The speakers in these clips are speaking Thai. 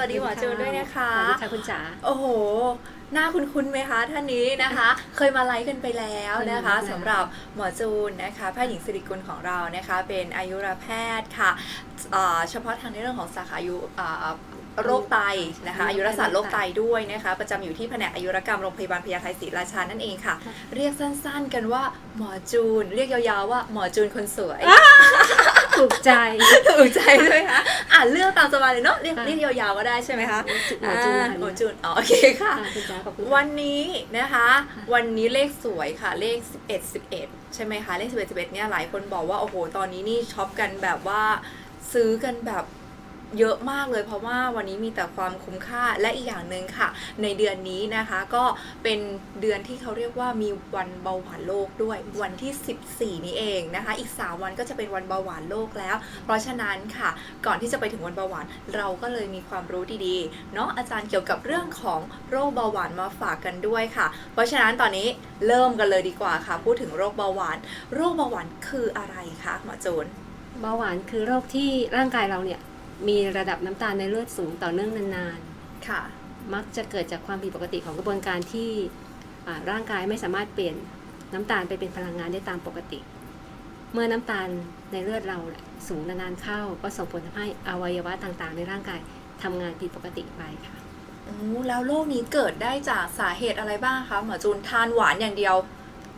สวัสดีหมอจูนด้วยนะคะสวัสดีค่ะคุณจ๋าโอ้โห หน้าคุ้นๆไหมคะท่านนี้นะคะ เคยมาไลฟ์กันไปแล้วนะคะเคยมาแล้วสำหรับหมอจูนนะคะแพทย์หญิงสิริกุลของเรานะคะ เป็นอายุรแพทย์ค่ะอ่าเฉพาะทางในเรื่องของสาขาอายุอ่าโรคไตนะคะอายุรศาสตร์โรคไตด้วยนะคะประจำอยู่ที่แผนกอายุรกรรมโรงพยาบาลพญาไทศรีราชานั่นเองค่ะ เรียกสั้นๆ กันว่าหมอจูน เรียกยาวๆว่าหมอจูนคนสวย ถูกใจถูกใจด้วยคะอ่านเลือกตามสบายเลยเนาะเรียกค่ะเรียกยาวๆก็ได้ใช่ไหมคะหมอจูนอ่านะคะหมอจูนอ๋อโอเคค่ะค่ะคุณจ๋าขอบคุณวันนี้นะคะค่ะวันนี้เลขสวยค่ะ เลข 11 11 ใช่ไหมคะ เลข 11 11เนี่ยหลายคนบอกว่า โอ้โห ตอนนี้นี่ช็อปกันแบบว่าซื้อกันแบบ เยอะมากเลยเพราะว่าวันนี้มีแต่ความคุ้มค่าและอีกอย่างหนึ่งค่ะ ในเดือนนี้นะคะก็เป็นเดือนที่เขาเรียกว่ามีวันเบาหวานโลกด้วยวันที่ 14 นี้เองนะคะ อีก 3 วันก็จะเป็นวันเบาหวานโลกแล้ว เพราะฉะนั้นค่ะ ก่อนที่จะไปถึงวันเบาหวานเราก็เลยมีความรู้ดีๆเนาะอาจารย์เกี่ยวกับเรื่องของโรคเบาหวานมาฝากกันด้วยค่ะ เพราะฉะนั้นตอนนี้เริ่มกันเลยดีกว่าค่ะ พูดถึงโรคเบาหวาน โรคเบาหวานคืออะไรคะหมอโจนเบาหวานคือโรคที่ร่างกายเราเนี่ย มีระดับน้ำตาลในเลือดสูงต่อเนื่องนานค่ะๆมักจะเกิดจากความผิดปกติของกระบวนการที่อ่าร่างกายไม่สามารถเปลี่ยนน้ำตาลไปเป็นพลังงานได้ตามปกติ เมื่อน้ำตาลในเลือดเราเนี่ยสูงนานๆเข้า ก็ส่งผลทำให้อวัยวะต่างๆ ในร่างกายทำงานผิดปกติไปค่ะโอ้แล้วโรคนี้เกิดได้จากสาเหตุอะไรบ้างคะหมอจูนทานหวานอย่างเดียว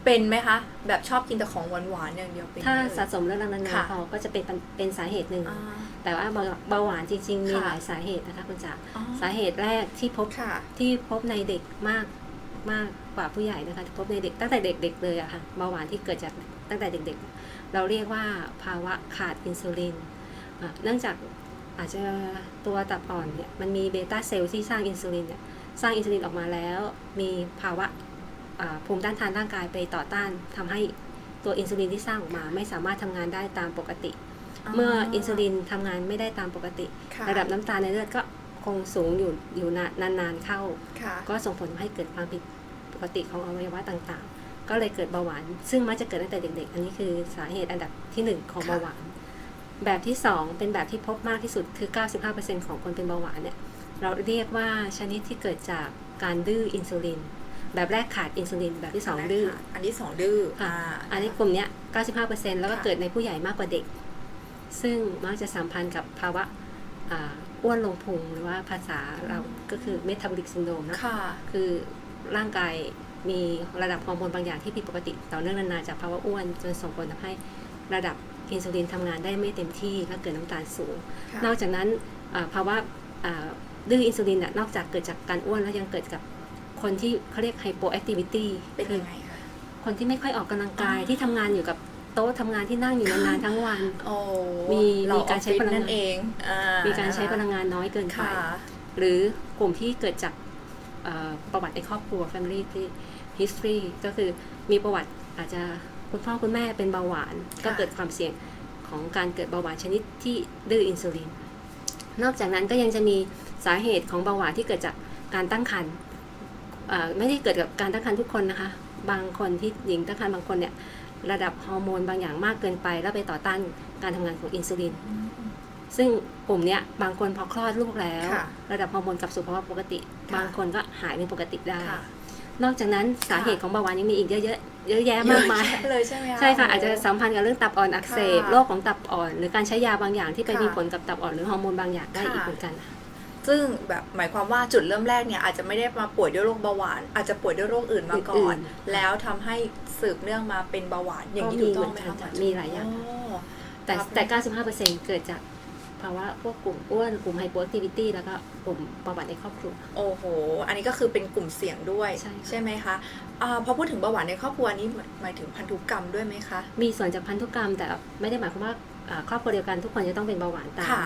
เป็นไหมคะ แบบชอบกินแต่ของหวานหวานๆอย่างเดียวเป็นไหมถ้าเอ่ยสะสมเรื้อรังนานค่ะๆพอก็จะเป็นเป็นสาเหตุหนึ่งอ่าแต่ว่าเบาเบาหวานจริง ๆ มีค่ะหลายสาเหตุนะคะคุณจ๋าอ๋อสาเหตุแรกที่พบค่ะที่พบในเด็กมากมากกว่าผู้ใหญ่นะคะพบในเด็กตั้งแต่เด็ก ๆ เลยอะค่ะเบาหวานที่เกิดจากตั้งแต่เด็ก ๆ เราเรียกว่าภาวะขาดอินซูลินอะเนื่องจากอาจจะตัวตับอ่อนเนี่ยมันมีเบต้าเซลล์ที่สร้างอินซูลินเนี่ยสร้างอินซูลินออกมาแล้ว มีภาวะอ่า ภูมิต้านทานร่างกายไปต่อต้านทำให้ตัวอินซูลินที่สร้างออกมา ไม่สามารถทำงานได้ตามปกติ เมื่ออินซูลินทำงานไม่ได้ตามปกติค่ระดับน้ำตาลในเลือดก็คงสูงอยู่อยู่นานนๆเข้าค่ะก็ส่งผลให้เกิดความผิดปกติของอวัยวะต่างๆ ก็เลยเกิดเบาหวาน ซึ่งมักจะเกิดตั้งแต่เด็ก ๆ อันนี้คือสาเหตุอันดับที่ 1 ของค่ะเบาหวาน แบบที่ 2 เป็นแบบที่พบมากที่สุดคือ 95%ของคนเป็นเบาหวานเนี่ยเราเรียกว่าชนิดที่เกิดจากการดื้ออินซูลิน แบบแรกขาดอินซูลินแบบที่2ดื้ออันที่สองดื้อค่ะอ่าอันนี้กลุ่มเนี้ย95%แล้วก็ค่ะเกิดในผู้ใหญ่มากกว่าเด็ก ซึ่งมักจะสัมพันธ์กับภาวะอ่าอ้วนลงพุงหรือว่าภาษาเราก็คือเมตาบอลิกซินโดมนะค่ะคือร่างกายมีระดับฮอร์โมนบางอย่างที่ผิดปกติ ต่อเนื่องนานๆจากภาวะอ้วนจนส่งผลทำให้ระดับอินซูลินทำงานได้ไม่เต็มที่และเกิดน้ำตาลสูงค่ะนอกจากนั้นอ่าภาวะอ่าดื้ออินซูลินน่ะนอกจากเกิดจากการอ้วนแล้วยังเกิดกับ คนที่เขาเรียกไฮโปแอคทิวิตี้เป็นคืยังไงคะคนที่ไม่ค่อยออกกำลังกายอ๋อที่ทำงานอยู่กับโต๊ะทำงานที่นั่งอยู่นานๆทั้งวันโอ้มีเมีการใช้พลังงานนั่นเองอ่มีการใช้พลังงานน้อยเกินไปค่ะหรือกลุ่มที่เกิดจากเอ่อประวัติในครอบครัว family ที่ history ก็คือมีประวัติอาจจะคุณพ่อคุณแม่เป็นเบาหวานค่ะก็เกิดความเสี่ยงของการเกิดเบาหวานชนิดที่ดื้ออินซูลิน นอกจากนั้นก็ยังจะมีสาเหตุของเบาหวานที่เกิดจากการตั้งครรภ์เอ่อ ไม่ได้เกิดกับการตั้งครรภ์ทุกคนนะคะ บางคนที่หญิงตั้งครรภ์บางคนเนี่ยระดับฮอร์โมนบางอย่างมากเกินไป แล้วไปต่อต้านการทำงานของอินซูลินอืมซึ่งกลุ่มเนี้ยบางคนพอคลอดลูกแล้วค่ะระดับฮอร์โมนกลับสู่ภาวะปกติค่ะบางคนก็หายเป็นปกติได้ค่ะนอกจากนั้นสาเหตุของเบาหวานยังมีอีกเยอะๆเยอะแยะมากมายเยอะแยะเลยใช่ไหมคะใช่ค่ะอาจจะสัมพันธ์กับเรื่องตับอ่อนอักเสบค่ะโรคของตับอ่อน หรือการใช้ยาบางอย่างที่ไปค่ะมีผลกับตับอ่อนหรือฮอร์โมนบางอย่างได้ค่ะอีกเหมือนกัน ซึ่งแบบหมายความว่าจุดเริ่มแรกเนี่ยอาจจะไม่ได้มาป่วยด้วยโรคเบาหวาน อาจจะป่วยด้วยโรคอื่นมาก่อนอื่นแล้วทำให้สืบเนื่องมาเป็นเบาหวานอย่างนี้ก็มีถูกต้องไหมเหมือนกัคะนมีหลายอย่างแต่ครับแต่95%เกิดจากภาวะพวกกลุ่มอ้วนกลุ่มไฮโปแอคทิวิตี้แล้วก็กลุ่มประวัติในครอบครัว โอ้โห อันนี้ก็คือเป็นกลุ่มเสี่ยงด้วยใช่ค่ะไหมคะอ่าพอพูดถึงเบาหวานในครอบครัวนี้หมายหมายถึงพันธุกรรมด้วยไหมคะ มีส่วนจากพันธุกรรมแต่ไม่ได้หมายความว่าอ่าครอบครัวเดียวกันทุกคนจะต้องเป็นเบาหวานตามค่ะ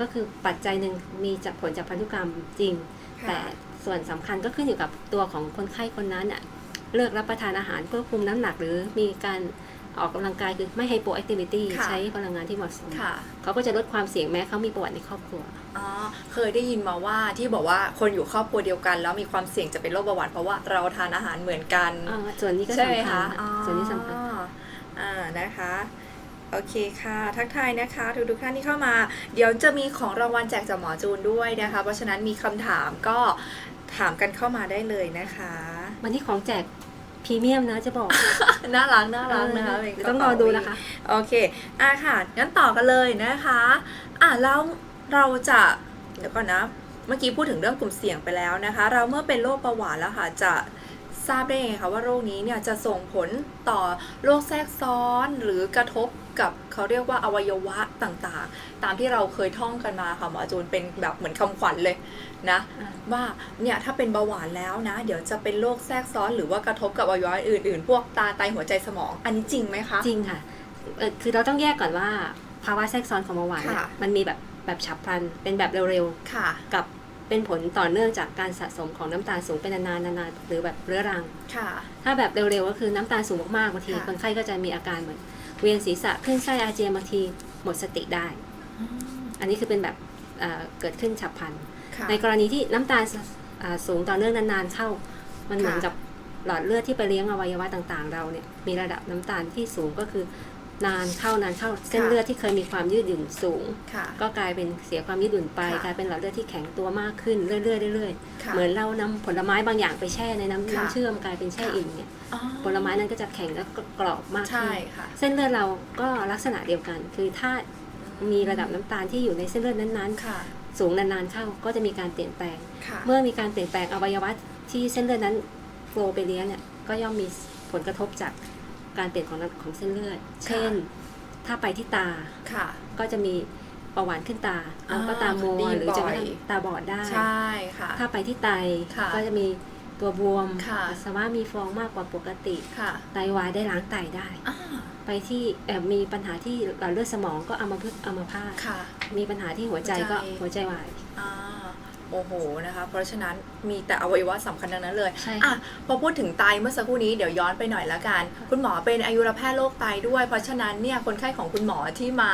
ก็คือปัจจัยหนึ่งมีจากผลจากพันธุกรรมจริงค่ะแต่ส่วนสำคัญก็ขึ้นอยู่กับตัวของคนไข้คนนั้นน่ะเลือกรับประทานอาหารควบคุมน้ำหนักหรือมีการออกกำลังกายคือไม่ไฮโปแอคทิวิตี้ค่ะใช้พลังงานที่เหมาะสมค่ะเขาก็จะลดความเสี่ยงแม้เขามีประวัติในครอบครัวอ๋อเคยได้ยินมาว่าที่บอกว่าคนอยู่ครอบครัวเดียวกัน แล้วมีความเสี่ยงจะเป็นโรคเบาหวานเพราะว่าเราทานอาหารเหมือนกันอ่าส่วนนี้ก็ใช่ไหมสำคัญคะส่วนนี้สำคัญอ๋ออ่านะคะ โอเคค่ะ ทักทายนะคะทุกทุกๆท่านที่เข้ามา เดี๋ยวจะมีของรางวัลแจกจากหมอจูนด้วยนะคะ เพราะฉะนั้นมีคำถามก็ถามกันเข้ามาได้เลยนะคะ วันนี้ของแจกพรีเมียมนะจะบอก น่ารักน่ารักนะคะเออเป็นกระต้องเป๋ารอดูนะคะ โอเคอะค่ะงั้นต่อกันเลยนะคะอะแล้วเราจะเดี๋ยวก่อนนะ เมื่อกี้พูดถึงเรื่องกลุ่มเสี่ยงไปแล้วนะคะ เราเมื่อเป็นโรคเบาหวานแล้วค่ะจะทราบได้ยังไงคะว่าโรคนี้เนี่ยจะส่งผลต่อโรคแทรกซ้อนหรือกระทบ กับเขาเรียกว่าอวัยวะต่างๆ ตามที่เราเคยท่องกันมาค่ะหมอจูนเป็นแบบเหมือนคำขวัญเลยนะอ่าว่าเนี่ยถ้าเป็นเบาหวานแล้วนะ เดี๋ยวจะเป็นโรคแทรกซ้อนหรือว่ากระทบกับอวัยวะอื่นๆ พวกตาไตหัวใจสมอง อันนี้จริงไหมคะจริงค่ะเอ่อคือเราต้องแยกก่อนว่าภาวะแทรกซ้อนของเบาหวานเนี่ยค่ะมันมีแบบแบบฉับพลันเป็นแบบเร็วค่ะๆกับเป็นผลต่อเนื่องจากการสะสมของน้ำตาลสูงเป็นนานๆนานๆหรือแบบเรื้อรัง ค่ะ ถ้าแบบเร็วๆก็คือน้ำตาลสูงมากๆบางทีค่ะคนไข้ก็จะมีอาการเหมือน เวียนศีรษะขึ้นไส้อาเจียนบางทีหมดสติได้ อันนี้คือเป็นแบบเอ่อเกิดขึ้นฉับพลันค่ะในกรณีที่น้ำตาลสอ่าสูงต่อเนื่องนานๆเข้า มันเหมือนค่ะกับหลอดเลือดที่ไปเลี้ยงอวัยวะต่างๆ เราเนี่ยมีระดับน้ำตาลที่สูงก็คือ นานเข้านานเข้าเส้นเลือดที่เคยมีความยืดหยุ่นสูงค่ะก็กลายเป็นเสียความยืดหยุ่นไปค่ะกลายเป็นหลอดเลือดที่แข็งตัวมากขึ้นเรื่อยๆเรื่อยค่ะๆเหมือนเรานำผลไม้บางอย่างไปแช่ในน้ำค่ะน้ำเชื่อมกลายเป็นแช่ค่ะอิ่มเนี่ยอ๋อผลไม้นั้นก็จะแข็งแล้วก็กรอบมากใช่ขึ้นค่ะเส้นเลือดเราก็ลักษณะเดียวกัน คือถ้ามีระดับน้ำตาลที่อยู่ในเส้นเลือดนั้นค่ะๆสูงนานๆเข้าก็จะมีการเปลี่ยนแปลงค่ะเมื่อมีการเปลี่ยนแปลงอวัยวะที่เส้นเลือดนั้นโฟลไปเลี้ยงเนี่ยก็ย่อมมีผลกระทบจาก การเปลี่ยนของของเส้นเลือด เช่น ถ้าไปที่ตาค่ะ ก็จะมีเบาหวานขึ้นตาอ่าแล้วก็ตามัวได้ยินหรือจะกระทั่งบ่อยตาบอดได้ใช่ค่ะถ้าไปที่ไตค่ะก็จะมีตัวบวมค่ะปัสสาวะมีฟองมากกว่าปกติค่ะไตวายได้ล้างไตได้อ่าไปที่เอ่อมีปัญหาที่หลอดเลือดสมองก็อัมพฤกษ์อัมพาตค่ะมีปัญหาที่หัวใจก็หัหัววใจใจวายอ่า โอ้โหนะคะ เพราะฉะนั้นมีแต่อวัยวะสำคัญทั้งนั้นเลยใช่อะค่ะพอพูดถึงไตเมื่อสักครู่นี้เดี๋ยวย้อนไปหน่อยละกัน คุณหมอเป็นอายุรแพทย์โรคไตด้วย เพราะฉะนั้นเนี่ยคนไข้ของคุณหมอที่มา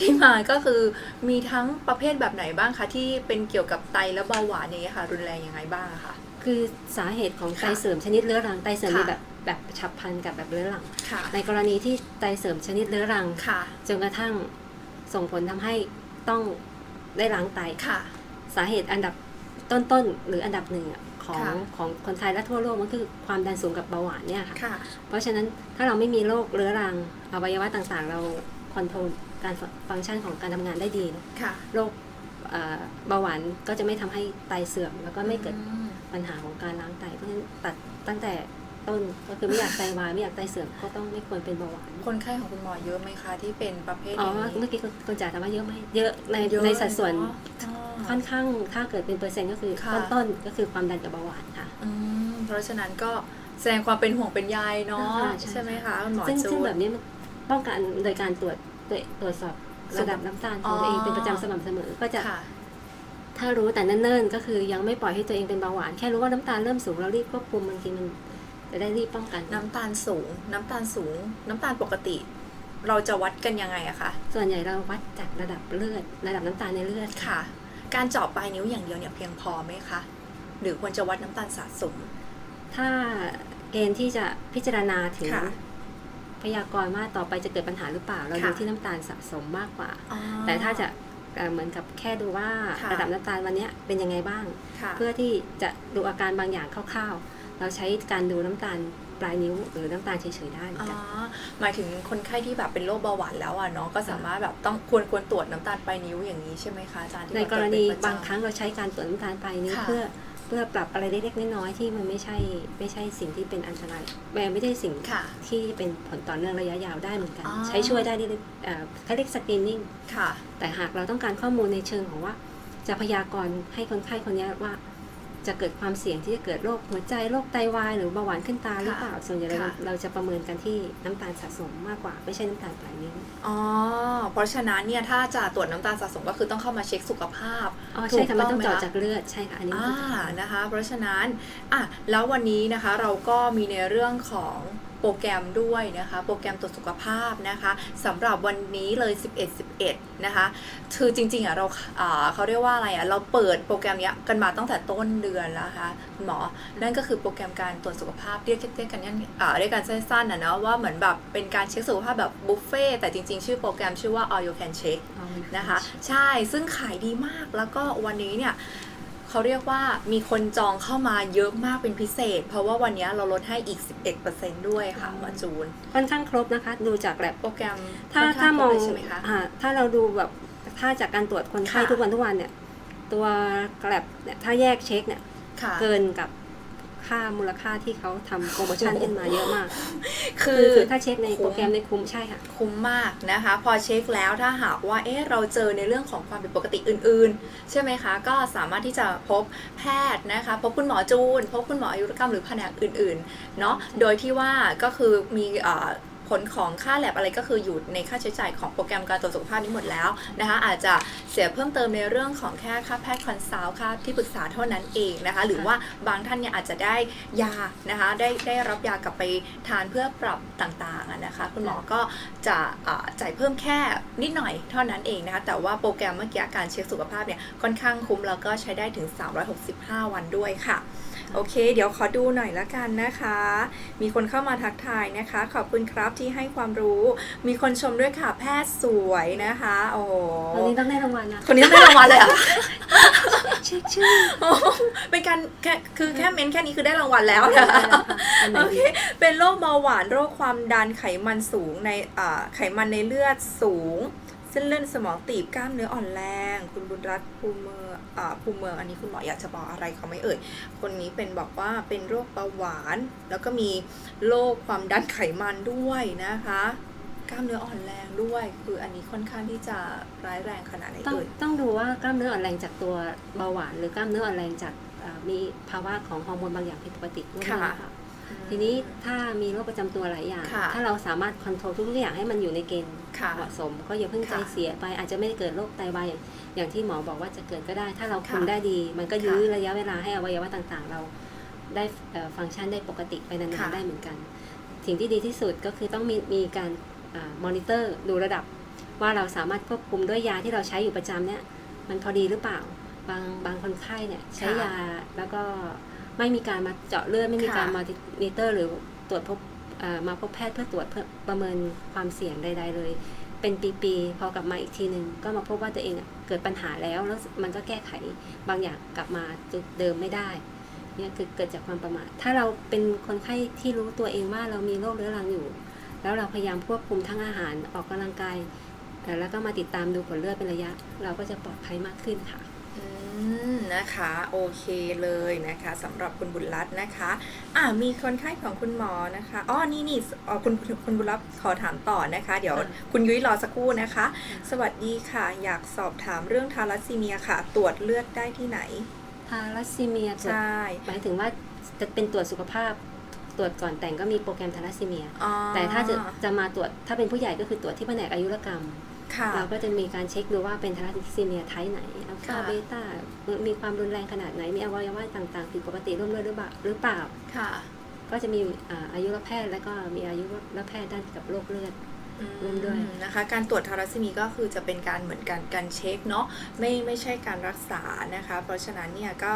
ที่มาก็คือมีทั้งประเภทแบบไหนบ้างคะที่เป็นเกี่ยวกับไตและเบาหวานอย่างเงี้ยค่ะ รุนแรงยังไงบ้างอะคะ คือสาเหตุของไตค่ะเสื่อมชนิดเรื้อรังไตเสื่อมค่ะ มีแบบแบบฉับพลันกับแบบเรื้อรัง ค่ะในกรณีที่ไตเสื่อมชนิดเรื้อรัง ค่ะจนกระทั่งส่งผลทำให้ต้องได้ล้างไต ค่ะ สาเหตุอันดับต้นๆ หรืออันดับหนึ่งอะของค่ะของคนไทยและทั่วโลกมันคือความดันสูงกับเบาหวานเนี่ยค่ะค่ะ เพราะฉะนั้นถ้าเราไม่มีโรคเรื้อรังอวัยวะต่างๆ เราคอนโทรลการฟังก์ชันของการทำงานได้ดีนะค่ะโรคเอ่อเบาหวานก็จะไม่ทำให้ไตเสื่อม แล้วก็ไม่เกิดอืมปัญหาของการล้างไตเพราะฉะนั้นตัดตั้งแต่ ต้น ก็คือไม่อยากไตวายไม่อยากไตเสื่อมก็ต้องไม่ควรเป็นเบาหวานคนไข้ของคุณหมอเยอะไหมคะที่เป็นประเภทอ๋ออย่างนี้ เมื่อกี้คุณคุณจ๋าถามว่าเยอะไหมเยอะในเยอะในสัดส่วนเอะอ๋อ ค่อนข้างถ้าเกิดเป็นเปอร์เซ็นต์ก็คือค่ะ ต้นๆก็คือความดันกับเบาหวานค่ะ อืมเพราะฉะนั้นก็แสดงความเป็นห่วงเป็นใยเนาะอ่าใช่ ใช่ไหมคะคุณหมอซึ่งจูซึ่งนแบบนี้มันป้องกันโดยการตรวจตรวจตรวจสอบระดับน้ำตาลของตัวเองเป็นประจำสม่ำเสมอก็จะ ค่ะ ถ้ารู้แต่เนิ่นๆ ก็คือยังไม่ปล่อยให้ตัวเองเป็นเบาหวาน แค่รู้ว่าน้ำตาลเริ่มสูงเรารีบควบคุมบางทีมัน จะได้รีบป้องกัน น้ำตาลสูง น้ำตาลสูง น้ำตาลปกติ เราจะวัดกันยังไงอะคะส่วนใหญ่เราวัดจากระดับเลือด ระดับน้ำตาลในเลือดค่ะ การเจาะปลายนิ้วอย่างเดียวเนี่ยเพียงพอไหมคะ หรือควรจะวัดน้ำตาลสะสม ถ้าเกณฑ์ที่จะพิจารณาถึงค่ะพยากรณ์ว่าต่อไปจะเกิดปัญหาหรือเปล่า เราดูค่ะที่น้ำตาลสะสมมากกว่าอ๋อแต่ถ้าจะเอ่อเหมือนกับแค่ดูว่าค่ะระดับน้ำตาลวันเนี้ยเป็นยังไงบ้างค่ะเพื่อที่จะดูอาการบางอย่างคร่าวๆ เราใช้การดูน้ำตาลปลายนิ้วหรือน้ำตาลเฉยๆได้เหมืออ๋นอกันหมายถึงคนไข้ที่แบบเป็นโรคเบาหวานแล้วอะเนาะก็สามารถแบบต้องควรควรตรวจน้ำตาลปลายนิ้วอย่างนี้ใช่ไหมคะอาจารย์ที่ในแบบกรณีตวจเป็นประจำบางครั้งเราใช้การตรวจน้ำตาลปลายนิ้วค่ะเพื่อเพื่อปรับอะไรเล็กๆน้อยๆที่มันไม่ใช่ไม่ใช่สิ่งที่เป็นอันตรายแม้ไม่ได้สิ่งค่ะที่เป็นผลต่อเนื่องระยะยาวได้เหมือนกันอ๋อใช้ช่วยได้เล็กๆเอ่อเขาเรียกสกรีนนิ่งค่ะแต่หากเราต้องการข้อมูลในเชิงของว่า จะพยากรณ์ให้คนไข้คนนี้ว่า จะเกิดความเสี่ยงที่จะเกิดโรคหัวใจโรคไตวายหรือเบาหวานขึ้นตาหรือเปล่าส่วนใหญ่เราค่ะเราจะประเมินกันที่น้ำตาลสะสมมากกว่า ไม่ใช่น้ำตาลปลายนิ้วอ๋อเพราะฉะนั้นเนี่ยถ้าจะตรวจน้ำตาลสะสมก็คือต้องเข้ามาเช็คสุขภาพอ๋อใช่ค่ะมันต้องไหเจาะคะจากเลือดใช่ค่ะอันนี้มันอ่าต้องเจาะจากเลือดนะคะ เพราะฉะนั้นอะแล้ววันนี้นะคะเราก็มีในเรื่องของ โปรแกรมด้วยนะคะ โปรแกรมตรวจสุขภาพนะคะสำหรับวันนี้เลย 11 11 นะคะ คือจริงๆอะเราอ่าเขาเรียกว่าอะไรอะเราเปิดโปรแกรมเนี้ยกันมาตั้งแต่ต้นเดือนแล้วนะคะคุณหมอ นั่นก็คือโปรแกรมการตรวจสุขภาพเรียกเรียกกันเนี่ยอ่าเรียกกันสั้นๆนะเนาะว่าเหมือนแบบเป็นการเช็คสุขภาพแบบบุฟเฟ่ต์แต่จริงๆ ชื่อโปรแกรมชื่อว่า all you can check นะคะ ใช่ซึ่งขายดีมากแล้วก็วันนี้เนี่ย เขาเรียกว่ามีคนจองเข้ามาเยอะมากเป็นพิเศษ เพราะว่าวันนี้เราลดให้อีก 11%ด้วยค่ะหมอจูน ค่อนข้างครบนะคะ ดูจากแบบโปรแกรมถ้าค่อนข้ถ้างมองครบเลยใช่ไหมคะอ่าถ้าเราดูแบบถ้าจากการตรวจคนไข้ค่ะทุกวันทุกวันเนี่ย ตัวแกลบเนี่ยถ้าแยกเช็คเนี่ยค่ะเกินกับ ค่ามูลค่าที่เขาทำโปรโมชั่นขึ้นมาเยอะมาก คืคืออคือถ้าเช็คในคุ้มโปรแกรมในคุ้มใช่ค่ะ คุ้มมากนะคะ พอเช็คแล้วถ้าหากว่าเอ๊ะเราเจอในเรื่องของความผิดปกติอื่น ๆ ใช่ไหมคะ ก็สามารถที่จะพบแพทย์นะคะ พบคุณหมอจูน พบคุณหมออายุรกรรมหรือแผนกอื่น ๆ เนาะโดยที่ว่าก็คือมีเอ่อ ผลของค่าแลบอะไรก็คืออยู่ในค่าใช้จ่ายของโปรแกรมการตรวจสุขภาพนี้หมดแล้วนะคะอาจจะเสียเพิ่มเติมในเรื่องของแค่ค่าแพทย์คอนซัลท์ค่าที่ปรึกษาเท่านั้นเองนะคะหรือว่าบางท่านเนี่ยอาจจะได้ยานะคะได้ได้รับยากลับไปทานเพื่อปรับต่างๆอะนะคะคุณหมอก็จะอ่าจ่ายเพิ่มแค่นิดหน่อยเท่านั้นเองนะคะแต่ว่าโปรแกรมเมื่อกี้การเช็คสุขภาพเนี่ยค่อนข้างคุ้มแล้วก็ใช้ได้ถึง 365 วันด้วยค่ะ โอเค เดี๋ยวขอดูหน่อยละกันนะคะ มีคนเข้ามาทักทายนะคะ ขอบคุณครับที่ให้ความรู้ มีคนชมด้วยค่ะแพทย์สวยนะคะ โอ้โหวันนี้ต้องได้รางวัลนะ คนนี้ต้องได้รางวัลเลยเหรอะเช็คชื่อเป็นการแค่คือแค่เม้นแค่นี้คือได้รางวัลแล้วนะคะอันไหนโอเคดีเป็นโรคเบาหวานโรคความดันไขมันสูงในอ่าไขมันในเลือดสูง เส้นเลือดสมองตีบกล้ามเนื้ออ่อนแรง คุณบุญรัตน์ภูมิเมืองอ่าภูมิเมืองอันนี้คุณหมออยากจะบอกอะไรเขาไหม่เอ่ย คนนี้เป็นบอกว่าเป็นโรคเบาหวาน แล้วก็มีโรคความดันไขมันด้วยนะคะกล้ามเนื้ออ่อนแรงด้วย คืออันนี้ค่อนข้างที่จะร้ายแรงขนาดไหนต้องเอ่ยต้องดูว่ากล้ามเนื้ออ่อนแรงจากตัวเบาหวาน หรือกล้ามเนื้ออ่อนแรงจากอ่ามีภาวะของฮอร์โมนบางอย่างผิดปกติร่วมด้วยค่ะนะคะ ทีนี้ถ้ามีโรคประจำตัวหลายอย่าง ค่ะถ้าเราสามารถคอนโทรลทุกอย่างให้มันอยู่ในเกณฑ์ค่ะเหมาะสม ก็อย่าเพิ่งใจค่ะเสียไป อาจจะไม่ได้เกิดโรคไตวายอย่างอย่างที่หมอบอกว่าจะเกิดก็ได้ ถ้าเราคุมค่ะได้ดี มันก็ยื้อค่ะระยะเวลาให้อวัยวะต่างๆ เราได้เอ่อฟังก์ชันได้ปกติไปนานค่ะ ๆได้เหมือนกัน สิ่งที่ดีที่สุดก็คือต้องมีมีการมอนิเตอร์ดูระดับ ว่าเราสามารถควบคุมด้วยยาที่เราใช้อยู่ประจำเนี่ยมันพอดีหรือเปล่า บางบางคนไข้เนี่ยใช้ค่ะ ยาแล้วก็ ไม่มีการมาเจาะเลือดไม่มีการค่ะมานิเตอร์ หรือตรวจพบเอ่อมาพบแพทย์เพื่อตรวจเพื่อประเมินความเสี่ยงใด ๆ เลย เป็นปีๆพอกลับมาอีกทีหนึ่งก็มาพบว่าตัวเองอะเกิดปัญหาแล้วแล้วมันก็แก้ไขบางอย่างกลับมาจุดเดิมไม่ได้เนี่ยคือเกิดจากความประมาทถ้าเราเป็นคนไข้ที่รู้ตัวเองว่าเรามีโรคเรื้อรังอยู่ แล้วเราพยายามควบคุมทั้งอาหารออกกำลังกายเอ่อแล้วก็มาติดตามดูผลเลือดเป็นระยะ เราก็จะปลอดภัยมากขึ้นค่ะอืม นะคะโอเคเลยนะคะสำหรับคุณบุญรัตน์นะคะ อ่ามีคนไข้ของคุณหมอนะคะอ๋อนี่นี่อ๋อคุณคุณคุณบุญรัตน์ขอถามต่อนะคะ เดี๋ยวค่ะคุณยุ้ยรอสักครู่นะคะ สวัสดีค่ะ อยากสอบถามเรื่องทาลัสซีเมียค่ะ ตรวจเลือดได้ที่ไหนทาลัสซีเมียตรวจใช่หมายถึงว่าจะเป็นตรวจสุขภาพตรวจก่อนแต่งก็มีโปรแกรมทาลัสซีเมียอ๋อแต่ถ้าจะจะมาตรวจถ้าเป็นผู้ใหญ่ก็คือตรวจที่แผนกอายุรกรรมค่ะ เราก็จะมีการเช็คดูว่าเป็นทาลัสซีเมียไทป์ไหนอัลฟาค่ะเบต้ามีความรุนแรงขนาดไหน มีอวัยวะต่างๆผิดปกติร่วมด้วยหรือเปล่าหรือเปล่าค่ะก็จะมีอ่าอายุรแพทย์แล้วก็มีอายุรแพทย์ด้านเกี่ยวกับโรคเลือด ร่วมด้วยอืมนะคะ การตรวจทารัสซีเมียก็คือจะเป็นการเหมือนกันการเช็คเนาะไม่ไม่ใช่การรักษานะคะ เพราะฉะนั้นเนี่ยก็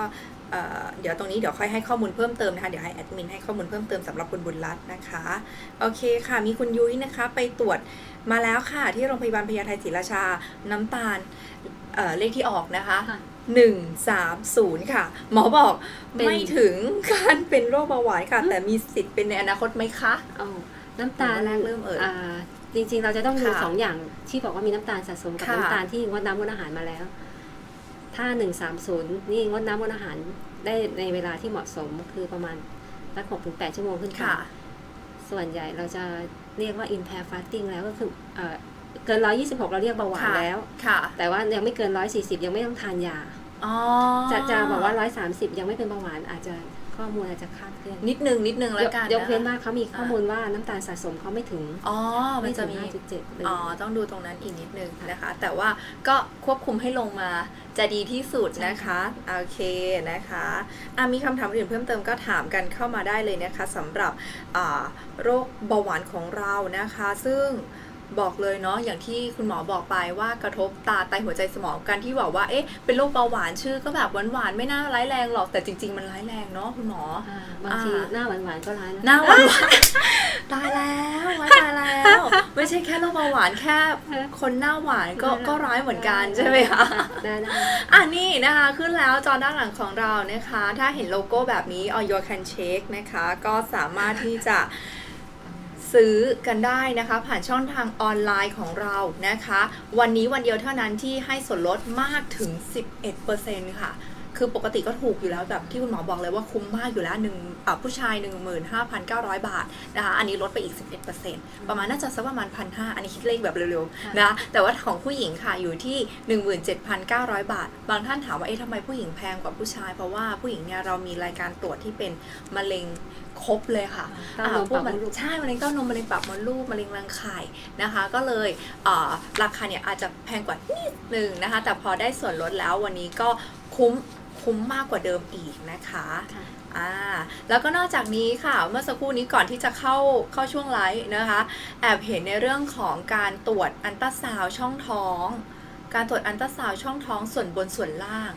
เอ่อเดี๋ยวตรงนี้เดี๋ยวค่อยให้ข้อมูลเพิ่มเติมนะคะเดี๋ยวให้แอดมินให้ข้อมูลเพิ่มเติมสำหรับคุณบุญรัตน์นะคะโอเคค่ะมีคุณยุ้ยนะคะไปตรวจมาแล้วค่ะที่โรงพยาบาลพญาไทศรีราชาน้ำตาลเอ่อเลขที่ออกนะคะค่ะหนึ่งสามศูนย์ค่ะ หมอบอกเป็นไม่ถึงการเป็นโรคเบาหวานค่ะ แต่มีสิทธิ์เป็นในอนาคตไหมคะเอาน้ำตาลหรือว่าแรกเริ่มเอ่ยา จริง ๆ เราจะต้องดูค่ะ สองอย่างที่บอกว่ามีน้ำตาลสะสมกับค่ะ น้ำตาลที่งดน้ำงดอาหารมาแล้ว ถ้าหนึ่งสามศูนย์นี่งดน้ำงดอาหารได้ในเวลาที่เหมาะสมคือประมาณสักหกถึงแปดชั่วโมงขึ้นไปค่ะ ส่วนใหญ่เราจะเรียกว่า impair fasting แล้วก็คือเอ่อเกินร้อยี่สิบหกเราเรียกเบาหวานค่ะ แล้ว ค่ะแต่ว่ายังไม่เกินร้อยสี่สิบยังไม่ต้องทานยา อ๋อจะจะบอกว่าร้อยสามสิบยังไม่เป็นเบาหวานอาจจะ ข้อมูลอาจจะคลาดเคลื่อนนิดนึงนิดนึงแล้วกันยกเว้นนะว่าเขามีข้อมูลว่าน้ำตาลสะสมเขาไม่ถึงอ๋อมันจะมีไถึง5.7เลยอ๋อต้องดูตรงนั้นอีกนิดนึงนะคะ แต่ว่าก็ควบคุมให้ลงมาจะดีที่สุดนะคะโอเคนะคะอะมีคำถามอื่นเพิ่มเติมก็ถามกันเข้ามาได้เลยนะคะสำหรับอ่าโรคเบาหวานของเรานะคะ ซึ่ง บอกเลยเนาะอย่างที่คุณหมอบอกไปว่ากระทบตาไตหัวใจสมองกันที่บอกว่าเอ๊ะเป็นโรคเบาหวานชื่อก็แบบหวานๆไม่น่าร้ายแรงหรอกแต่จริง ๆ มันร้ายแรงเนาะคุณหมออ่าบางทีอ่าหน้าหวานๆก็ร้ายนะหน้าหวานๆตายแล้วว้ายตายแล้ว ไม่ใช่แค่โรคเบาหวานแค่คนหน้าหวานก็ก็ร้ายเหมือนกันใช่ไหมคะได้ได้อะนี่นะคะขึ้นแล้วจอด้านหลังของเรานะคะ ถ้าเห็นโลโก้แบบนี้ All Your Can Shake นะคะ ก็สามารถที่จะ ซื้อกันได้นะคะ ผ่านช่องทางออนไลน์ของเรานะคะ วันนี้วันเดียวเท่านั้นที่ให้ส่วนลดมากถึง 11%ค่ะ คือปกติก็ถูกอยู่แล้วแบบที่คุณหมอบอกเลยว่าคุ้มมากอยู่แล้วหนึ่งผู้ชาย 15,900 บาทนะคะอันนี้ลดไปอีก 11%ประมาณน่าจะสักประมาณพันห้าอันนี้คิดเลขแบบเร็วๆนะแต่ว่าของผู้หญิงค่ะอยู่ที่ 17,900 บาท บางท่านถามว่าเอ๊ะทำไมผู้หญิงแพงกว่าผู้ชาย เพราะว่าผู้หญิงเนี่ยเรามีรายการตรวจที่เป็นมะเร็ง ครบเลยค่ะเต้านมอ่าพวกปากมันมดลูกใช่มะเร็งเต้านมมะเร็งปากมดลูกมะเร็งรังไข่นะคะ ก็เลยอ่าราคาเนี่ยอาจจะแพงกว่านิดนึงนะคะ แต่พอได้ส่วนลดแล้ววันนี้ก็คุ้มคุ้มมากกว่าเดิมอีกนะคะค่ะอ่าแล้วก็นอกจากนี้ค่ะเมื่อสักครู่นี้ก่อนที่จะเข้าเข้าช่วงไลฟ์นะคะ แอบเห็นในเรื่องของการตรวจอันตราซาวด์ช่องท้อง การตรวจอันตราซาวด์ช่องท้องส่วนบนส่วนล่าง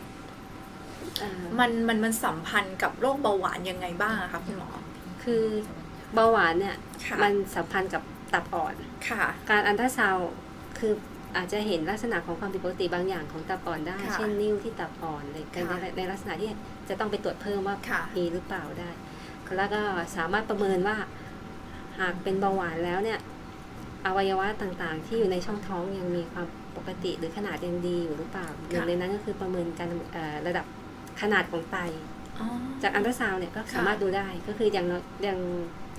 อ่ามันมันมันสัมพันธ์กับโรคเบาหวานยังไงบ้างอะคะคุณหมอ คือเบาหวานเนี่ยค่ะมันสัมพันธ์กับตับอ่อนค่ะการอันตราซาวด์คืออาจจะเห็นลักษณะของความผิดปกติบางอย่างของตับอ่อนได้ค่ะเช่นนิ้วที่ตับอ่อนในค่ะในในลักษณะที่จะต้องไปตรวจเพิ่มว่าค่ะมีหรือเปล่าได้ แล้วก็สามารถประเมินว่าหากเป็นเบาหวานแล้วเนี่ยอวัยวะต่างๆ ที่อยู่ในช่องท้องยังมีความปกติหรือขนาดยังดีอยู่หรือเปล่าหนึ่งในนั้นก็คือประเมินการเอ่อระดับขนาดของไตอ๋อ จากอันตราซาวด์เนี่ยก็ค่ะสามารถดูได้ก็คืออย่างน้อยอย่าง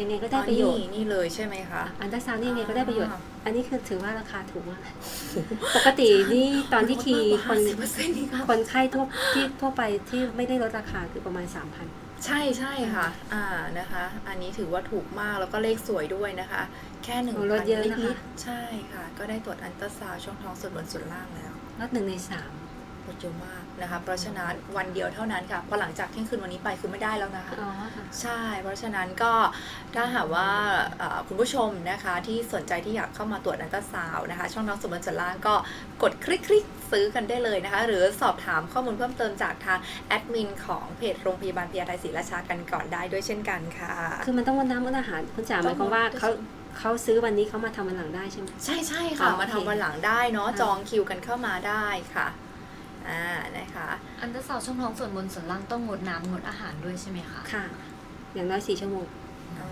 ยังไงก็ได้อ๋อประโยชน์นี่นี่เลยใช่ไหมคะอันตราซาวด์นี่ยังไงก็ได้ประโยชน์อ่าอันนี้คือถือว่าราคาถูกมากปกตินี่ตอนที่คีคนสิบเปอร์เซ็นต์นี่ค่ะคนไข้ทั่วที่ทั่วไปที่ไม่ได้ลดราคาคือประมาณ3,000ใช่ใช่ค่ะ อ่านะคะ อันนี้ถือว่าถูกมากแล้วก็เลขสวยด้วยนะคะ แค่หนึ่งโอ้ลดเยอะนะคะนิดๆใช่ค่ะ ก็ได้ตรวจอันตราซาวด์ช่องท้องส่วนบนส่วนล่างแล้วลดหนึ่งในสาม ลดเยอะมากนะคะ เพราะฉะนั้นวันเดียวเท่านั้นค่ะ พอหลังจากเที่ยงคืนวันนี้ไปคือไม่ได้แล้วนะคะ ใช่ เพราะฉะนั้นก็ถ้าหากว่าคุณผู้ชมนะคะที่สนใจที่อยากเข้ามาตรวจอันตราซาวนะคะ ช่องท้องสมบูรณ์ส่วนล่างก็กดคลิกคลิกซื้อกันได้เลยนะคะ หรือสอบถามข้อมูลเพิ่มเติมจากทางแอดมินของเพจโรงพยาบาลพยาไทศรีราชากันก่อนได้ด้วยเช่นกันค่ะ คือมันต้องวันน้ำวันอาหารคุณจ๋าหมายความว่าเขาเขาซื้อวันนี้เขามาทำวันหลังได้ใช่ไหมใช่ใช่ค่ะมาทำวันหลังได้เนาะจองคิวกันเข้ามาได้ค่ะ อ่านะคะอันตราซาวด์ช่องท้องส่วนบนส่วนล่างต้องงดน้ำงดอาหารด้วยใช่ไหมคะค่ะ อย่างน้อยสี่ชั่วโมง อ่า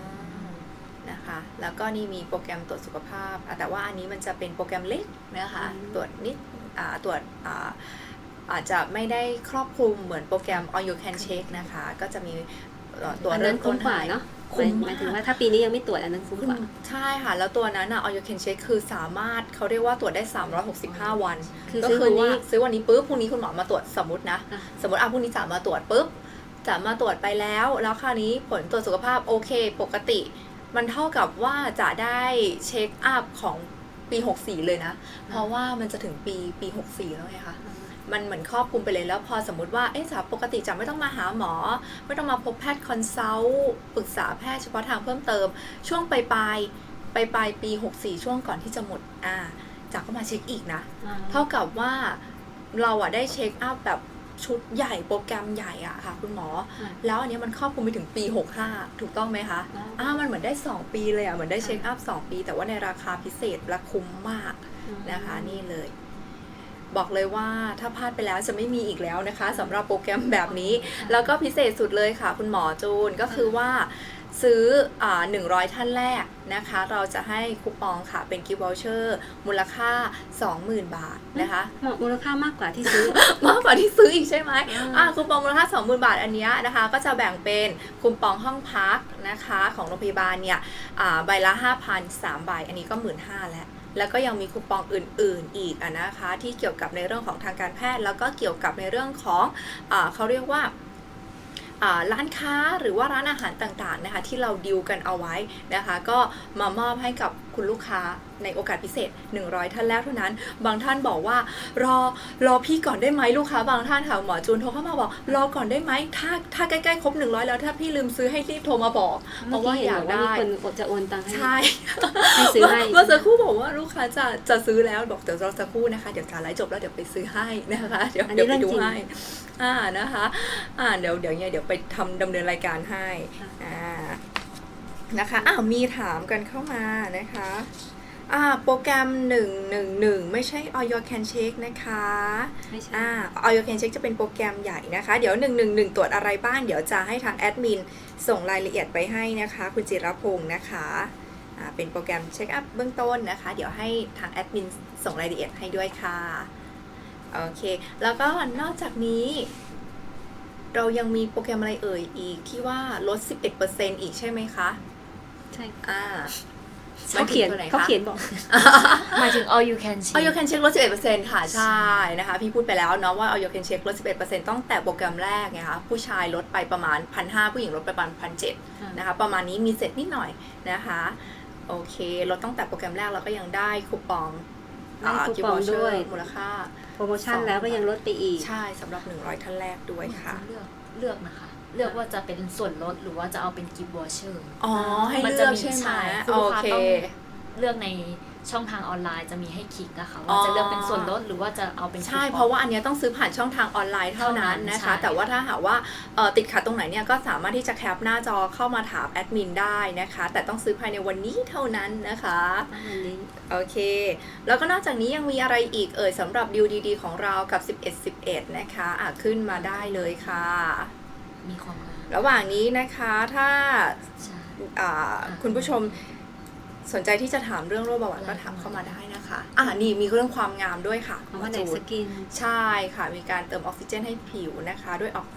นะคะแล้วก็นี่มีโปรแกรมตรวจสุขภาพอะแต่ว่าอันนี้มันจะเป็นโปรแกรมเล็กนะคะอืม ตรวจนิดอ่าตรวจอ่าอาจจะไม่ได้ครอบคลุมเหมือนโปรแกรม All You Can Check นะคะ ก็จะมีเอ่อตัวอันเริ่นั้นมต้คุ้นมกว่าให้เนาะ คุ้มหมายมากถึงว่าถ้าปีนี้ยังไม่ตรวจอันนั้นคุ้มกว่า ใช่ค่ะ แล้วตัวนั้นอะ All You Can Check คือสามารถเขาเรียกว่าตรวจได้ 365 วันคือก็ซื้อคืวันว่านี้ซื้อวันนี้ปุ๊บพรุ่งนี้คุณหมอมาตรวจสมมตินะอะสมมติอะพรุ่งนี้จะมาตรวจปุ๊บจะมาตรวจไปแล้ว แล้วคราวนี้ผลตรวจสุขภาพโอเค ปกติ มันเท่ากับว่าจะได้เช็คอัพของปี 64 เลยนะ เพราะว่ามันจะถึงปีปี 64 แล้วไงคะ มันเหมือนครอบคลุมไปเลยแล้วพอสมมติว่าเอ๊ะจากปกติจะไม่ต้องมาหาหมอ ไม่ต้องมาพบแพทย์คอนซัลท์ปรึกษาแพทย์เฉพาะทางเพิ่มเติม ช่วงปลายปลายปลายปลายปี 64 ช่วงก่อนที่จะหมดอ่าจากก็มาเช็คอีกนะ เท่ากับว่าเราอะได้เช็คอัพแบบชุดใหญ่โปรแกรมใหญ่อะค่ะ คุณหมออะแล้วอันเนี้ยมันครอบคลุมไปถึงปี 65 ถูกต้องไหมคะอ่ามันเหมือนได้ 2 ปีเลยอะเหมือนได้เช็คอัพ2ปี แต่ว่าในราคาพิเศษและคุ้มมากนะคะนี่เลย บอกเลยว่าถ้าพลาดไปแล้วจะไม่มีอีกแล้วนะคะสำหรับโปรแกรมแบบนี้ แล้วก็พิเศษสุดเลยค่ะ คุณหมอจูนก็คือว่าซื้ออ่า100 ท่านแรกนะคะ เราจะให้คูปองค่ะ เป็นกิฟต์วอลเชอร์มูลค่า 20,000 บาทนะคะเหมาะมูลค่ามากกว่าที่ซื้อ มากกว่าที่ซื้ออีกใช่ไหมอ่าอ่าคูปองมูลค่า 20,000 บาทอันเนี้ยนะคะ ก็จะแบ่งเป็นคูปองห้องพักนะคะ ของโรงพยาบาลเนี่ยอ่าใบละ 5,000 3ใบ อันนี้ก็ 15,000แล้ว แล้วก็ยังมีคูปองอื่น ๆ อีกอนะคะ ที่เกี่ยวกับในเรื่องของทางการแพทย์ แล้วก็เกี่ยวกับในเรื่องของอเขาเรียกว่าร้านค้าหรือว่าร้านอาหารต่างๆนะคะที่เราดิวกันเอาไว้นะคะ ก็มามอบให้กับคุณลูกค้าในโอกาสพิเศษ 100 ท่านแรกเท่านั้น บางท่านบอกว่ารอรอพี่ก่อนได้ไหมลูกค้าบางท่านค่ะหมอจูนโทรเข้ามาบอก รอก่อนได้ไหมถ้าถ้าใกล้ๆครบ 100 แล้วถ้าพี่ลืมซื้อให้รีบโทรมาบอกเพเมื่อราะว่ากี้เห็นอยาบกอกว่าได้มีคนจะโอนตังค์ให้ใช่ให้ซื้อให้เมื่อสักครู่บอกว่าลูกค้าจะจะซื้อแล้วบอกเดี๋ยวรอสักครู่นะคะเดี๋ยวการไลฟ์จบแล้วเดี๋ยวไปซื้อให้นะคะเดี๋ยวอันนี้เดี๋ยวไปดูเรื่องจริงให้อ่านะคะอ่าเดี๋ยวเดี๋ยวเนี่ยเดี๋ยวไปทำดำเนินรายการให้ค่ะอ่า นะคะอ้าวมีถามกันเข้ามานะคะอ่าโปรแกรม 111 ไม่ใช่ All Your Can Check นะคะไม่ใช่อ่า All Your Can Check จะเป็นโปรแกรมใหญ่นะคะ เดี๋ยว 111 ตรวจอะไรบ้าง เดี๋ยวจะให้ทางแอดมินส่งรายละเอียดไปให้นะคะ คุณจิรพงศ์นะคะอ่าเป็นโปรแกรมเช็คอัพเบื้องต้นนะคะ เดี๋ยวให้ทางแอดมินส่งรายละเอียดให้ด้วยค่ะ โอเค แล้วก็นอกจากนี้ เรายังมีโปรแกรมอะไรเอ่ยอีกที่ว่าลด 11%อีกใช่ไหมคะ ใช่อ่าเขาเขียนหมายถึงตัวไหนคะเขาเขียนบอกหมายถึง all you can เอา check ยูเคนเช็คลด11%ค่ะ ใช่นะคะ พี่พูดไปแล้วเนาะว่าเอายูเคนเช็คลด11%ตั้งแต่โปรแกรมแรกไงคะผู้ชายลดไปประมาณ 1,500 ผู้หญิงลดไปประมาณ 1,700 นะคะ ประมาณนี้มีเสร็จนิดหน่อยนะคะ โอเค ลดตั้งแต่โปรแกรมแรกเราก็ยังได้คูปองได้าคูปอง gift voucher ด้วยมูลค่า โปรโมชั่นแล้วก็ยังลดไปอีก ใช่สำหรับ 100 ท่านแรกด้วยค่ะ เลือกเลือกนะคะ เลือกว่าจะเป็นส่วนลดหรือว่าจะเอาเป็นกิฟต์วอเชอร์อ๋อให้มันเลืจะอกมีใช่ไหมใช่คือโอลูกค้าเคต้องเลือกในช่องทางออนไลน์จะมีให้คลิกอะค่ะอ๋ว่าอจะเลือกเป็นส่วนลดหรือว่าจะเอาเป็นใช่คูปองเพราะว่าอันเนี้ยต้องซื้อผ่านช่องทางออนไลน์เท่านั้นเท่านั้นนะคะใช่แต่ว่าถ้าหากว่าเอ่อติดขัดตรงไหนเนี่ยก็สามารถที่จะแคปหน้าจอเข้ามาถามแอดมินได้นะคะ แต่ต้องซื้อภายในวันนี้เท่านั้นนะคะวันนี้โอเค แล้วก็นอกจากนี้ยังมีอะไรอีกเอ่ยสำหรับดิวดีๆของเรากับ 11 11 นะคะอะขึ้นมาได้เลยค่ะ มีความงาม ระหว่างนี้นะคะถ้าใช่ อ่าคุณผู้ชมสนใจที่จะถามเรื่องโรคเบาหวานก็ถามเข้ามาได้นะคะ อ่านี่มีเรื่องความงามด้วยค่ะเอาว่าไหนจูสกิน ใช่ค่ะ มีการเติมออกซิเจนให้ผิวนะคะ ด้วยออก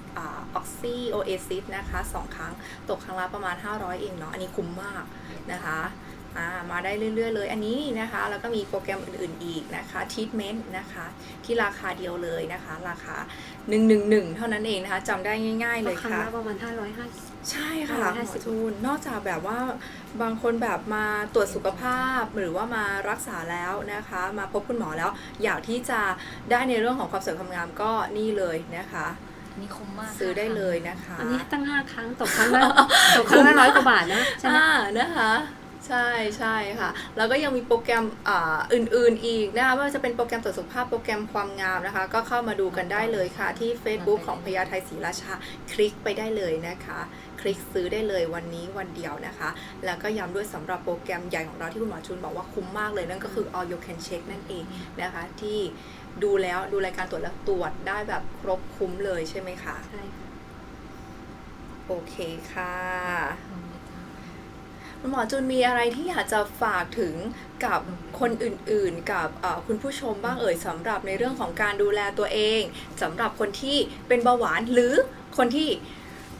ออกซี่โอเอซิสนะคะสองครั้งตกครั้งละประมาณ 500 เองเนาะอันนี้คุ้มมากนะคะอ่า มาได้เรื่อย ๆ เลย อันนี้นะคะแล้วก็มีโปรแกรมอื่น ๆ อีกนะคะทีทเมนต์นะคะที่ราคาเดียวเลยนะคะ ราคา 111 เท่านั้นเองนะคะจำได้ง่าย ๆ เลยครั้งค่ะละประมาณ 550 ใช่ค่ะห้าหร้อยห้ามสิอบจูนนอกจากแบบว่าบางคนแบบมาตรวจสุขภาพหรือว่ามารักษาแล้วนะคะ มาพบคุณหมอแล้ว อยากที่จะได้ในเรื่องของความสวยความงามก็นี่เลยนะคะอันนี้คุ้มมากซื้อได้เลยนะคะ อันนี้ตั้ง5ครั้งตกครั้งละตกครั้งละร้อยกว่าบาทนะใช่ไหมอ่านะคะ ใช่ใช่ค่ะ แล้วก็ยังมีโปรแกรมอ่าอื่นๆอีกนะคะไม่ว่าจะเป็นโปรแกรมตรวจสุขภาพโปรแกรมความงามนะคะ ก็เข้ามาดูกันได้เลยค่ะ ที่ Facebook ของพญาไทศรีราชา คลิกไปได้เลยนะคะ คลิกซื้อได้เลยวันนี้วันเดียวนะคะ แล้วก็ย้ำด้วยสำหรับโปรแกรมใหญ่ของเราที่คุณหมอชุนบอกว่าคุ้มมากเลยนั่นก็คือ All You Can Check นั่นเองนะคะ ที่ดูแล้วดูรายการตรวจแล้วตรวจได้แบบครบคุ้มเลยใช่ไหมคะใช่ค่ะโอเคค่ะ คุณหมอจุนมีอะไรที่อยากจะฝากถึงกับคนอื่นๆ กับเอ่อคุณผู้ชมบ้างเอ่ยสำหรับในเรื่องของการดูแลตัวเองสำหรับคนที่เป็นเบาหวานหรือคนที่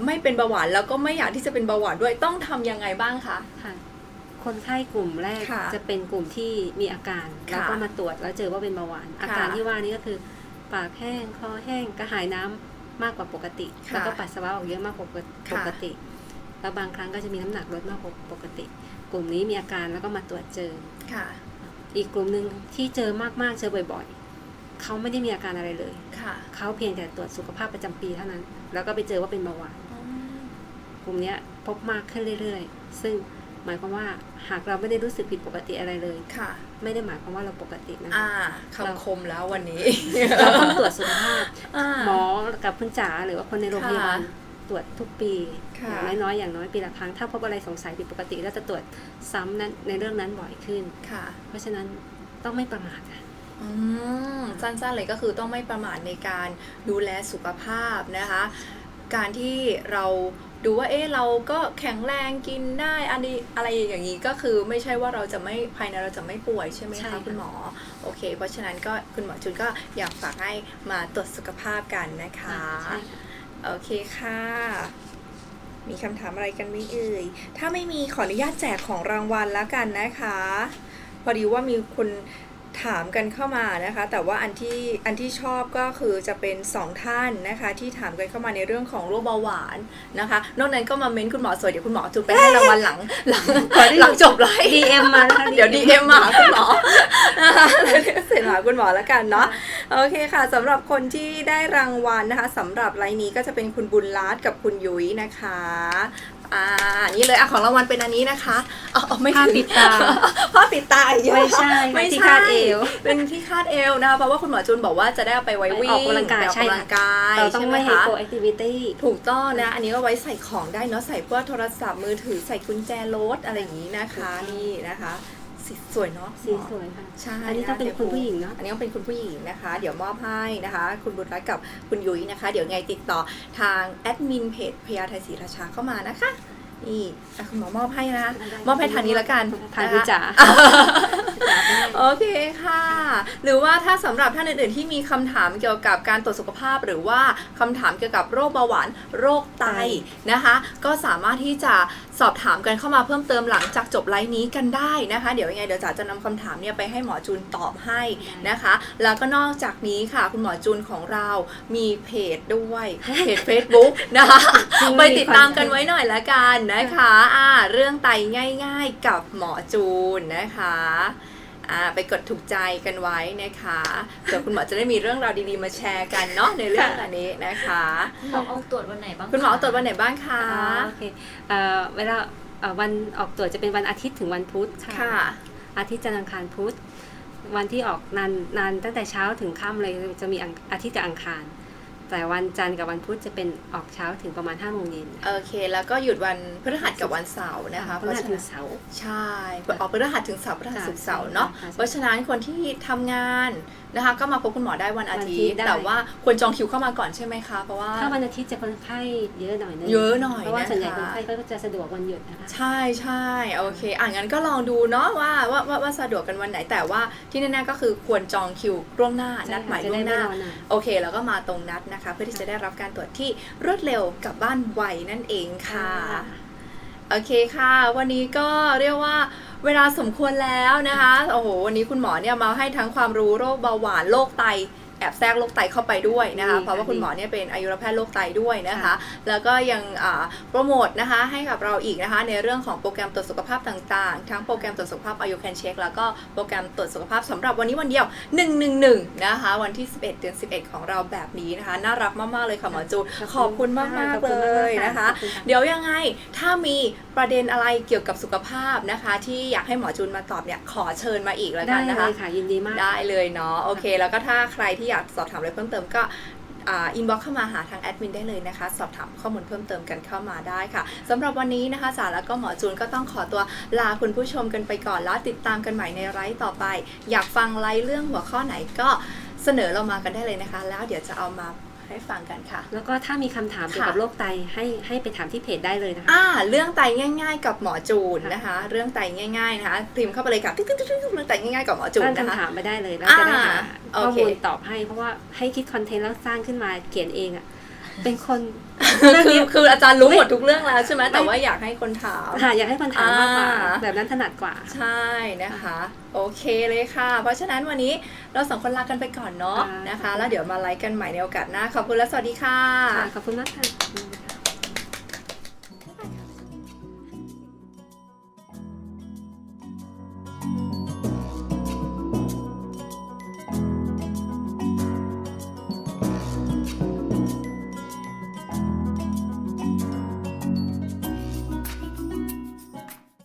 ไม่เป็นเบาหวานแล้วก็ไม่อยากที่จะเป็นเบาหวานด้วยต้องทำยังไงบ้างคะค่ะคนไข้กลุ่มแรกค่ะจะเป็นกลุ่มที่มีอาการค่ะแล้วก็มาตรวจแล้วเจอว่าเป็นเบาหวาน อาการที่ว่านี้ก็คือ ปากแห้งคอแห้งกระหายน้ำมากกว่าปกติค่ะแล้วก็ปัสสาวะออกเยอะมากกว่าปค่ะกติ แล้วบางครั้งก็จะมีน้ำหนักลดมากกว่าปกติ กลุ่มนี้มีอาการแล้วก็มาตรวจเจอค่ะ อีกกลุ่มหนึ่งที่เจอมากๆเจอบ่อยๆเขาไม่ได้มีอาการอะไรเลยค่ะเขาเพียงแต่ตรวจสุขภาพประจำปีเท่านั้น แล้วก็ไปเจอว่าเป็นเบาหวานกลุ่มเนี้ยพบมากขึ้นเรื่อยๆ ซึ่งหมายความว่าหากเราไม่ได้รู้สึกผิดปกติอะไรเลยค่ะ ไม่ได้หมายความว่าเราปกตินะอ่าเราคำคมแล้ววันนี้ เราต้องตรวจสุขภาพาหมอกับคุณจ๋าหรือว่าคนในโรงพยาบาลค่ะ ตรวจทุกปีค่ะอย่างน้อยๆอย่างน้อยปีละครั้ง ถ้าพบอะไรสงสัยผิดปกติก็จะตรวจซ้ำนั้นในเรื่องนั้นบ่อยขึ้นค่ะ เพราะฉะนั้นต้องไม่ประมาทค่ะอืมสั้นๆเลยก็คือต้องไม่ประมาทในการดูแลสุขภาพนะคะ การที่เราดูว่าเอ๊ะเราก็แข็งแรงกินได้อันนี้อะไรอย่างนี้ก็คือไม่ใช่ว่าเราจะไม่ภายในเราจะไม่ป่วยใช่ไหมใช่คะค่ะคุณหมอโอเค เพราะฉะนั้นก็คุณหมอจุนก็อยากฝากให้มาตรวจสุขภาพกันนะคะใช่ค่ะ โอเคค่ะ มีคำถามอะไรกันไหมเอ่ย ถ้าไม่มีขออนุญาตแจกของรางวัลแล้วกันนะคะ พอดีว่ามีคน ถามกันเข้ามานะคะ แต่ว่าอันที่อันที่ชอบก็คือจะเป็นสองท่านนะคะ ที่ถามกันเข้ามาในเรื่องของโรคเบาหวานนะคะ นอกนั้นก็มาเม้นคุณหมอสวยเดี๋ยวคุณหมอจูไปให้รางวัลหลังหลังหลังจบไลฟ์ DM มานะคะเดี๋ยว DM มาหาคุณหมอนะคะเดี๋ยวเสร็จหาคุณหมอแล้วกันเนาะโอเคค่ะสำหรับคนที่ได้รางวัลนะคะสำหรับไลน์นี้ก็จะเป็นคุณบุญรัตน์กับคุณยุ้ยนะคะ อ่านี่เลยอะของรางวัลเป็นอันนี้นะคะอ๋ออ๋อไม่ผ้าถึงปิดตา ผ้าปิดตาอีกแล้วไม่ใช่ไม่ที่ใช่คาดเอว เป็นที่คาดเอวนะคะเพราะว่าคุณหมอจูนบอกว่าจะได้เอาไปไว้วิ่งออกกำลังกายไปออกใช่กำลังกายเราต้องใช่ไหมไม่ให้คะโกแอคทิวิตี้ ถูกต้องนะ อันนี้ก็ไว้ใส่ของได้เนาะใส่พวกโทรศัพท์มือถือใส่กุญแจรถอะไรอย่างนี้นะคะนี่นะคะ สีสวยเนาะสีสวยค่ะ ใช่อันนี้ต้องเป็นคุณผู้หญิงเนาะอันนี้ต้องเป็นคุณผู้หญิงนะคะ เดี๋ยวมอบให้นะคะ คุณบุญรัตน์กับคุณยุ้ยนะคะ เดี๋ยวไงติดต่อทางแอดมินเพจพยาไทยศรีราชาเข้ามานะคะนี่อะคุณหมอมอบให้นะคะมอบให้ทางนี้ละกันทางนะคะคุณจ๋าโอเคค่ะ หรือว่าถ้าสำหรับท่านอื่นๆที่มีคำถามเกี่ยวกับการตรวจสุขภาพ หรือว่าคำถามเกี่ยวกับโรคเบาหวานโรคไตนะคะ ก็สามารถที่จะ สอบถามกันเข้ามาเพิ่มเติมหลังจากจบไลฟ์นี้กันได้นะคะ เดี๋ยวยังไงเดี๋ยวจ๋าจะนำคำถามเนี่ยไปให้หมอจูนตอบให้นะคะ แล้วก็นอกจากนี้ค่ะ คุณหมอจูนของเรามีเพจด้วยเพจ Facebook นะคะจริงไปติดตามกันไว้หน่อยละกันนะคะอ่าเรื่องไตง่าย ๆ กับหมอจูนนะคะอ่า ไปกดถูกใจกันไว้นะคะเดี๋ยวคุณหมอจะได้มีเรื่องราวดีๆมาแชร์กันเนาะในเรื่องอันนี้นะคะคุณหมอออกตรวจวันไหนบ้างะคุณหมอตรวจวันไหนบ้างคะอ๋อโอเคเอ่อเวลาเอ่อวันออกตรวจจะเป็นวันอาทิตย์ถึงวันพุธค่ะค่ะ อาทิตย์จันทร์อังคารพุธวันที่ออกนานนานตั้งแต่เช้าถึงค่ำเลยจะมีอังอาทิตย์กับอังคาร แต่วันจันทร์กับวันพุธจะเป็นออกเช้าถึงประมาณ5้าโมงเย็น โอเค แล้วก็หยุดวันพฤหัสกับวันเสาร์นะคะพฤหัสเพถึราะงฉะนั้นเสาร์ใช่ออกพฤหัสถึงเสาร์พฤหัสค่ะถึงเสาร์เนาะใช่ค่ะเพราะฉะนั้นคนที่ทำงาน นะคะ ก็มาพบคุณหมอได้วันอาวันอาทิทิตตย์ย์ได้แต่ว่าควรจองคิวเข้ามาก่อนใช่ไหมคะเพราะว่าถ้าวันอาทิตย์จะคนไข้เยอะหน่อยนึงเยอะหน่อยเพราะว่านะคะส่วนใหญ่คนไข้ก็จะสะดวกวันหยุดนะคะใช่ใช่โอเคอะงั้นก็ลองดูเนาะว่าว่าว่าว่าสะดวกกันวันไหนแต่ว่าที่แน่ๆก็คือควรจองคิวล่วงหน้านัดหมายจะล่วได้งหไม่น้ารอนานโอเค แล้วก็มาตรงนัดนะคะ เพื่อที่จะได้รับการตรวจที่รวดเร็วกลับบ้านไวนั่นเองค่ะโอเคค่ะ วันนี้ก็เรียกว่า เวลาสมควรแล้วนะคะ โอ้โห วันนี้คุณหมอเนี่ยมาให้ทั้งความรู้โรคเบาหวาน โรคไต อบแทรกโรคไตเข้าไปด้วยนะคะดีค่ะเพราะว่าคุณหมอเนี่ยเป็นอายุรแพทย์โรคไตด้วยนะคะค่ะแล้วก็ยังอ่าโปรโมทนะคะให้กับเราอีกนะคะ ในเรื่องของโปรแกรมตรวจสุขภาพต่างๆ ทั้งโปรแกรมตรวจสุขภาพอายุแคนเช็คแล้วก็โปรแกรมตรวจสุขภาพสำหรับวันนี้วันเดียว 111 นะคะ วันที่ 11 เดือน 11 ของเราแบบนี้นะคะ น่ารักมากๆเลยค่ะหมอจูนขอบคุณมากๆเลยนะคะขอบคุณค่ะเดี๋ยวยังไงถ้ามีประเด็นอะไรเกี่ยวกับสุขภาพนะคะ ที่อยากให้หมอจูนมาตอบเนี่ยขอเชิญมาอีกแล้วได้กันนะเลคะยค่ะยินดีมากได้เลยเนาะโอเค แล้วก็ถ้าใครที่อยากสอบถามอะไรเพิ่มเติมก็อินบ็อกเข้ามาหาทางแอดมินได้เลยนะคะ สอบถามข้อมูลเพิ่มเติมกันเข้ามาได้ค่ะสำหรับวันนี้นะคะสาแล้วก็หมอจูนก็ต้องขอตัวลาคุณผู้ชมกันไปก่อนแล้วติดตามกันใหม่ในไลฟ์ต่อไป อยากฟังไลฟ์เรื่องหัวข้อไหนก็เสนอเรามากันได้เลยนะคะ แล้วเดี๋ยวจะเอามา ให้ฟังกันค่ะ แล้วก็ถ้ามีคำถามเกี่ยวกับค่ะโรคไตให้ให้ไปถามที่เพจได้เลยนะคะ อ่า เรื่องไตง่าย ๆ กับหมอจูนนะคะ เรื่องไตง่ายๆนะคะพิมพ์เข้าไปเลยค่ะตึ๊กตึ๊กตึ๊กตึ๊กเรื่องไตง่ายๆกับหมอจูนตั้งนะคะ คำถามมาได้เลยแล้วจะได้หาอ่าข้อโอเคมูลตอบให้ เพราะว่าให้คิดคอนเทนต์แล้วสร้างขึ้นมาเขียนเองอะ เป็นคนคือคืออาจารย์รู้หมดทุกเรื่องแล้วใช่ไหมแต่ว่าอยากให้คนถามค่ะอยากให้คนถามมากกว่าอ่าแบบนั้นถนัดกว่า ใช่นะคะ โอเคเลยค่ะ เพราะฉะนั้นวันนี้เราสองคนลากันไปก่อนเนาะค่ะนะคะ แล้วเดี๋ยวมาไลฟ์กันใหม่ในโอกาสหน้าขอบคุณและสวัสดีค่ะค่ะขอบคุณมากค่ะ